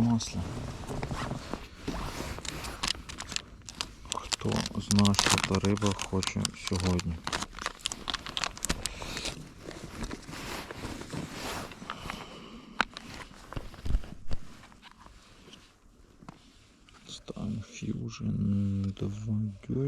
масла. Хто знає, що та риба хоче сьогодні? Ставим Fusion 2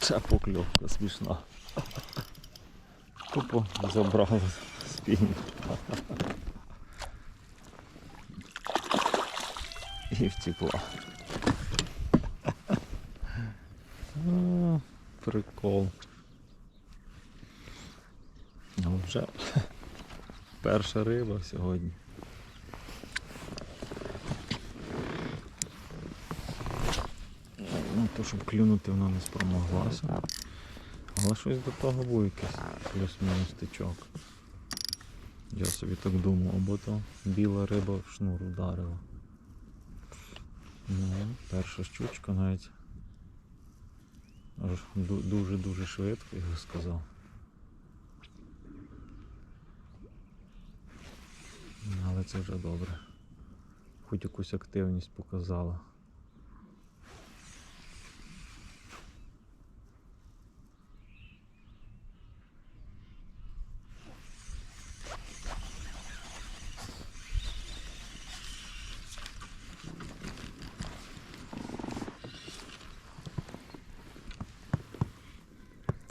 Це покльовка смішна. Тупо забрав спінінг. І втекла. Прикол. Ну вже перша риба сьогодні. Ну, то, щоб клюнути вона не спромоглася. Але щось до того був якийсь плюс-мінус тичок. Я собі так думав, або то біла риба в шнур ударила. Ну, перша щучка навіть дуже-дуже швидко, я би сказав. Ну, Але це вже добре. Хоч якусь активність показала.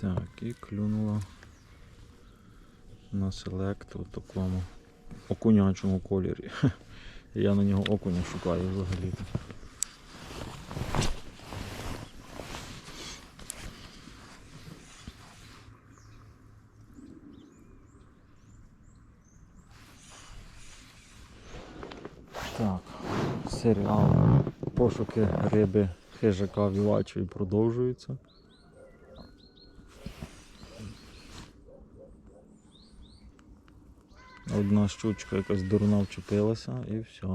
Так, і клюнула селект у такому окунячому кольорі. Я на нього окуня шукаю взагалі. Так, серіал Пошуки риби хижака вівачої продовжуються. Одна щучка якась дурна вчепилася і все.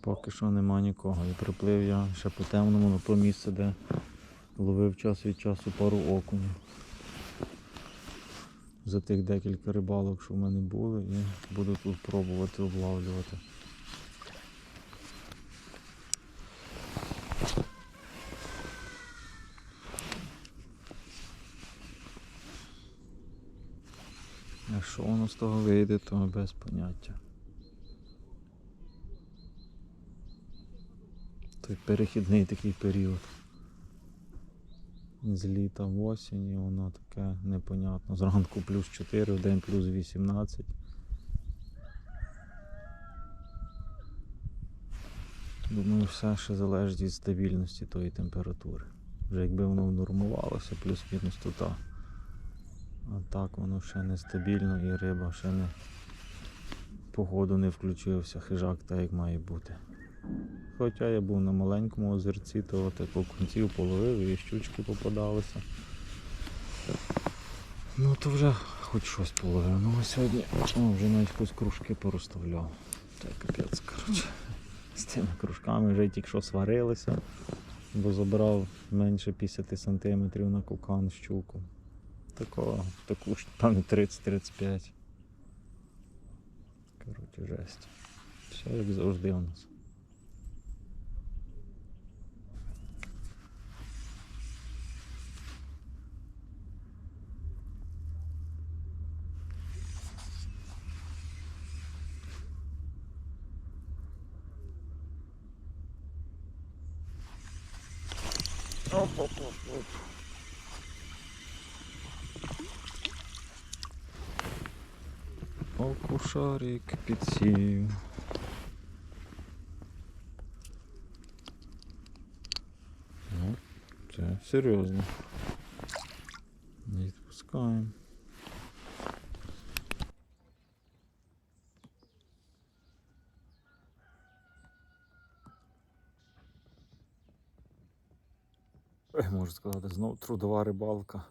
Поки що нема нікого. І приплив я ще по темному на то місце, де ловив час від часу пару окунів. За тих декілька рибалок, що в мене були, і буду тут пробувати облавлювати. А що воно з того вийде, то без поняття. Той перехідний такий період. З літа в осінь і воно таке непонятно. Зранку плюс 4, в день плюс 18. Думаю, все ще залежить від стабільності тої температури. Вже якби воно нормувалося, плюс-мінус то так. А так воно ще нестабільно і риба ще не погоду не включився, хижак так як має бути. Хоча я був на маленькому озерці, то от як окунців половив і щучки попадалися. Ну то вже хоч щось половив. Ну сьогодні о, вже навіть хоч кружки порозставляв. Та капець, коротше. З тими кружками вже тільки що сварилися, бо забрав менше 50 см на кукан щуку. Такого, таку ж там 30-35. Коротше, жесть. Все як завжди у нас. Оп, оп. Підсів. Ну, це серйозно. Не відпускаємо. Можу сказати, знов трудова рибалка.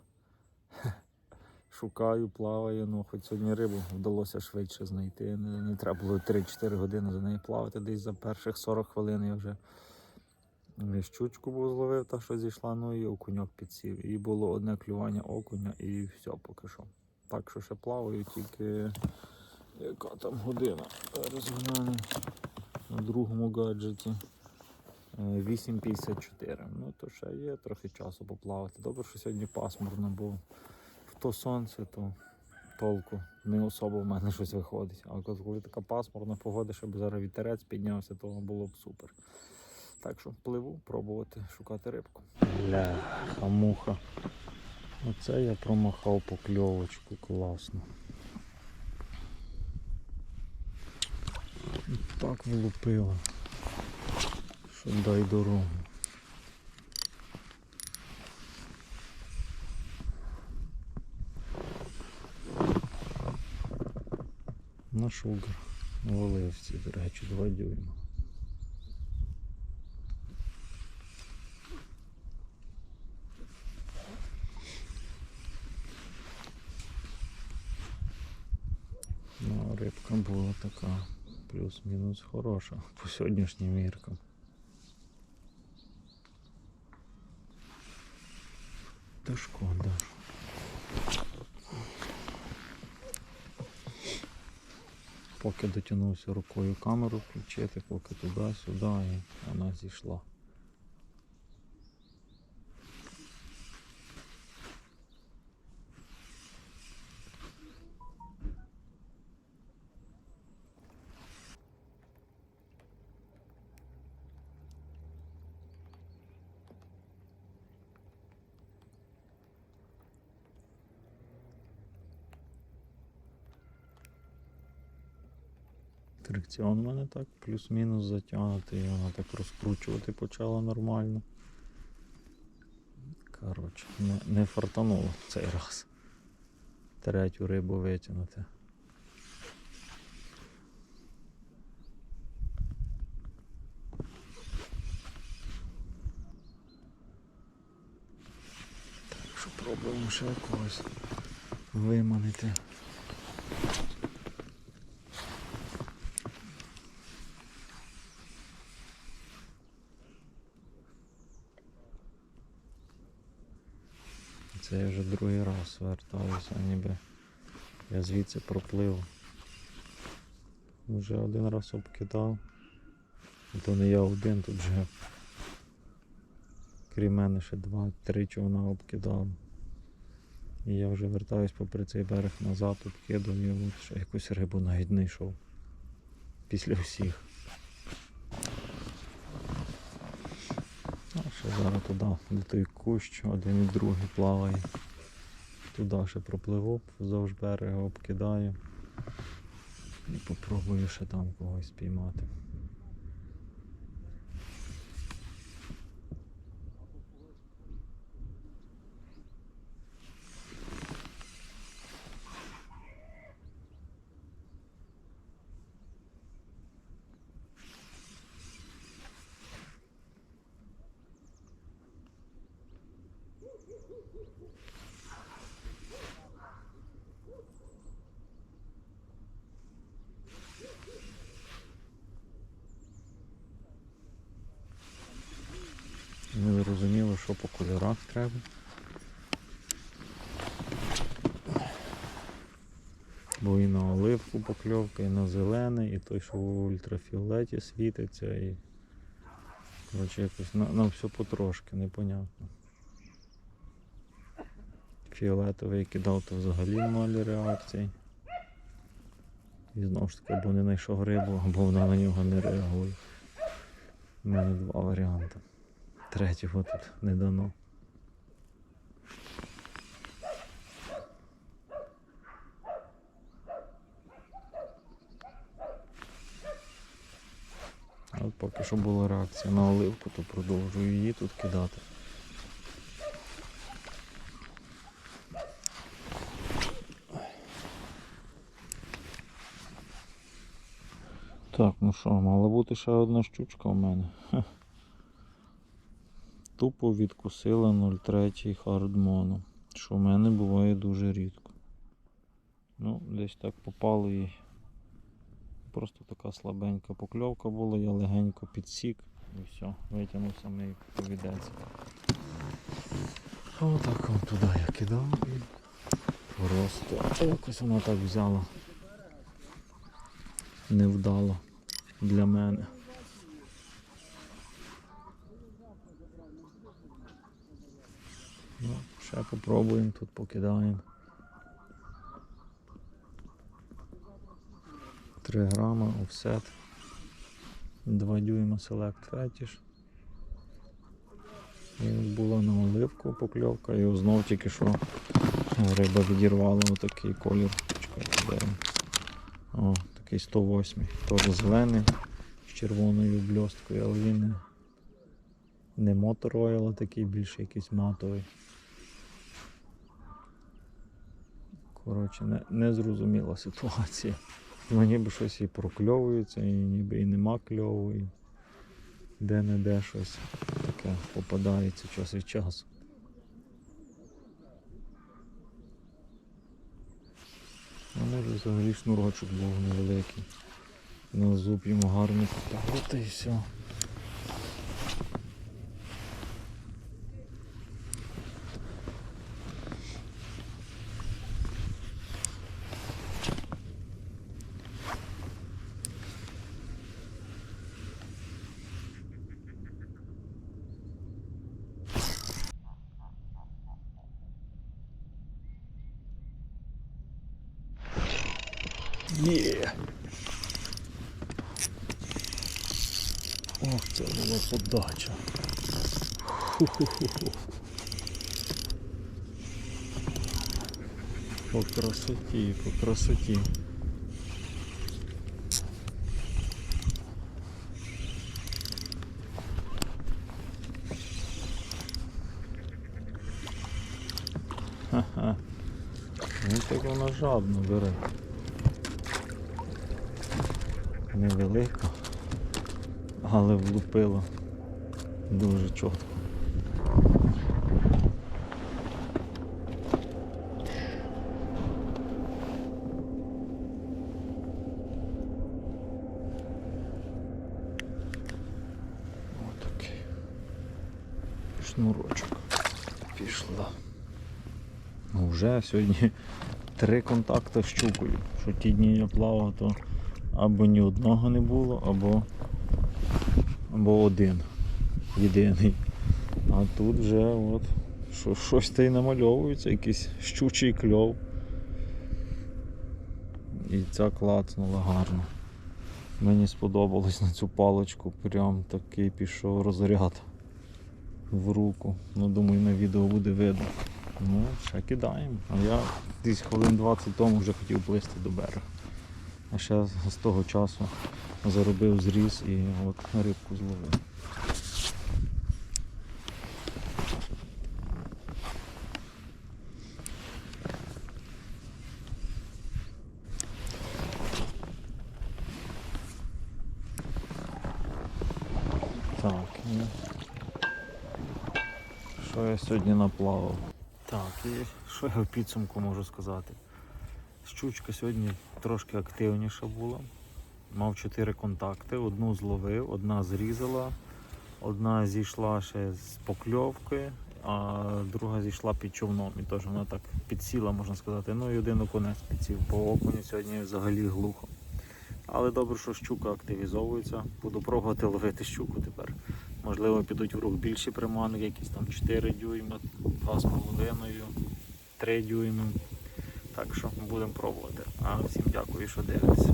Шукаю, плаваю, ну хоч сьогодні рибу вдалося швидше знайти. Не, не треба було 3-4 години за нею плавати. Десь за перших 40 хвилин я вже е, щучку був зловив, та що зійшла, ну і окуньок підсів. І було одне клювання окуня і все поки що. Так що ще плаваю, тільки яка там година. Розглянемо на другому гаджеті. Е, 8.54. Ну то ще є трохи часу поплавати. Добре, що сьогодні пасмурно, бо то сонце, то толку не особо в мене щось виходить. А коли така пасмурна погода, щоб зараз вітерець піднявся, то було б супер. Так що пливу, пробувати шукати рибку. Бля, хамуха. Оце я промахав покльовочку, класно. Так влупило. Що дай дорогу. На шугар. На Валивці, до речі, 2 дюйма. Ну, рибка була така плюс-мінус хороша по сьогоднішнім міркам. Та шкода. Поки дотягнувся рукою камеру включити, поки туди-сюди і вона зійшла. Фрикціон у мене так плюс-мінус затягнутий, і вона так розкручувати почала нормально. Коротше, не, не фартануло цей раз. Третю рибу витягнути. Так що пробуємо ще якогось виманити. Це я вже другий раз вертаюся, ніби я звідси проплив. Вже один раз обкидав. І то не я один, тут вже крім мене ще два-три човна обкидав. І я вже вертаюсь попри цей берег назад, обкидав і ще якусь рибу навіть не. Після всіх. А ще зараз туди, де той кущ, один і другий плаває. Туди ще пропливу, вздовж берега обкидаю і попробую ще там когось піймати. Кольорах треба. Бо і на оливку покльовка, і на зелений, і той, що в ультрафіолеті світиться, і коротше якось на, на все потрошки, непонятно. Фіолетовий кидав, то взагалі ноль реакцій. І знову ж таки, або не знайшов рибу, або вона на нього не реагує. У мене два варіанти. Третього тут не дано. А От поки що була реакція на оливку, то продовжую її тут кидати. Так, ну що, мала бути ще одна щучка у мене. Хе. Тупо відкусила 0,3 хардмону, що в мене буває дуже рідко. Ну, десь так попало і просто така слабенька покльовка була, я легенько підсік і все, витягнув самий повідець. Отак от туди я кидав і просто якось воно так взяло. Невдало для мене. Ну, ще попробуємо тут покидаємо. 3 грама офсет. 2 дюйма Select Fetish. І була на оливку покльовка і знов тільки що риба відірвала отакий колір. Чекайте? О, такий 108. Теж зелений з червоною бльосткою, але він не, не мотор ойл, а такий більше якийсь матовий. Коротше, не, незрозуміла ситуація. Ну, ніби щось і прокльовується, і ніби і нема кльову, і де-не-де щось таке попадається час від часу. А може взагалі шнурочок був невеликий. На зуб йому гарно поставити і все. Є! Ох, це була подача. Ху-ху-ху-ху. По красоті, по красоті. Ха-ха. Ну так вона жадно бере. Невелика, але влупила дуже чітко. Шнурочок пішла. Ну, вже сьогодні три контакти з щукою. Що ті дні я плавав, то або ні одного не було, або, або один єдиний. А тут вже от що, щось та й намальовується, якийсь щучий кльов. І ця клацнула гарно. Мені сподобалось на цю паличку, прям такий пішов розряд в руку. Ну думаю на відео буде видно. Ну, ще кидаємо. А я десь хвилин 20 тому вже хотів плисти до берега. А ще з того часу заробив зріз і от рибку зловив. Так, і Що я сьогодні наплавав? Так, і що я в підсумку можу сказати? Щучка сьогодні трошки активніша була. Мав чотири контакти, одну зловив, одна зрізала, одна зійшла ще з покльовки, а друга зійшла під човном. І теж вона так підсіла, можна сказати. Ну і один окунець підсів. По окуні сьогодні взагалі глухо. Але добре, що щука активізовується. Буду пробувати ловити щуку тепер. Можливо, підуть в рух більші приманки, якісь там 4 дюйма, 2,5, 3 дюйми. Так що будемо пробувати. А всім дякую, що дивитесь.